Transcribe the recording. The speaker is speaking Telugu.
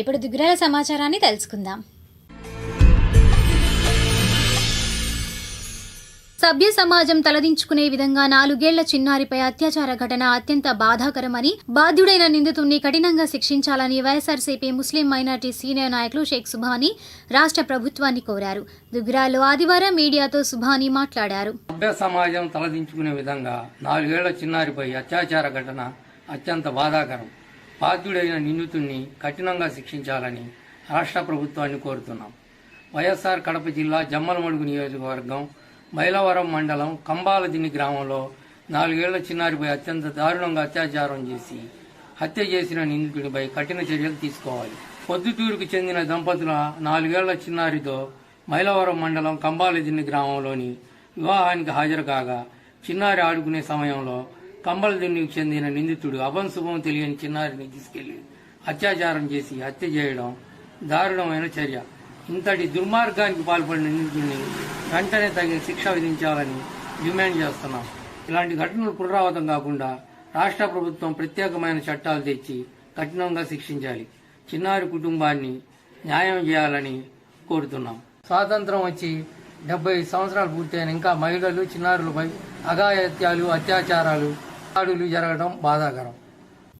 ఇప్పుడు దిగురాల సమాచారాన్ని తెలుసుకుందాం. సభ్య సమాజం తలదించుకునే విధంగా నాలుగేళ్ళ చిన్నారిపై అత్యాచార ఘటన అత్యంత బాధాకరమని బాధ్యుడైన నిందితుడిని కఠినంగా శిక్షించాలని వైఎస్ఆర్సీపీ ముస్లిం మైనార్టీ సీనియర్ నాయకులు షేక్ సుభాని రాష్ట్ర ప్రభుత్వాన్ని కోరారు. దుగ్గురాల్లో ఆదివారం మీడియాతో సుభాని మాట్లాడారు. సభ్య సమాజం తలదించుకునే విధంగా నాలుగేళ్ళ చిన్నారిపై అత్యాచార ఘటన అత్యంత బాధాకరం. బాధ్యుడైన నిందితుడిని కఠినంగా శిక్షించాలని రాష్ట్ర ప్రభుత్వాన్ని కోరుతున్నాం. వైఎస్ఆర్ కడప జిల్లా జమ్మలమడుగు నియోజకవర్గం మైలవరం మండలం కంబాలదిన్ని గ్రామంలో నాలుగేళ్ళ చిన్నారిపై అత్యంత దారుణంగా అత్యాచారం చేసి హత్య చేసిన నిందితుడిపై కఠిన చర్యలు తీసుకోవాలి. పొద్దుటూరుకు చెందిన దంపతుల నాలుగేళ్ళ చిన్నారితో మైలవరం మండలం కంబాలదిన్ని గ్రామంలోని వివాహానికి హాజరు కాగా చిన్నారి ఆడుకునే సమయంలో కంబలదిన్నికి చెందిన నిందితుడు అభంశుభం తెలియని చిన్నారిని తీసుకెళ్ళి అత్యాచారం చేసి హత్య చేయడం దారుణమైన చర్య. ఇంతటి దుర్మార్గానికి పాల్పడిన నిందితుడిని వెంటనే తగిన శిక్ష విధించాలని డిమాండ్ చేస్తున్నాం. ఇలాంటి ఘటనలు పునరావృతం కాకుండా రాష్ట్ర ప్రభుత్వం ప్రత్యేకమైన చట్టాలు తెచ్చి కఠినంగా శిక్షించాలి. చిన్నారి కుటుంబాన్ని న్యాయం చేయాలని కోరుతున్నాం. స్వాతంత్రం వచ్చి డెబ్బై సంవత్సరాలు పూర్తయిన ఇంకా మహిళలు చిన్నారులపై అఘాయత్యాలు అత్యాచారాలు దాడులు జరగడం బాధాకరం.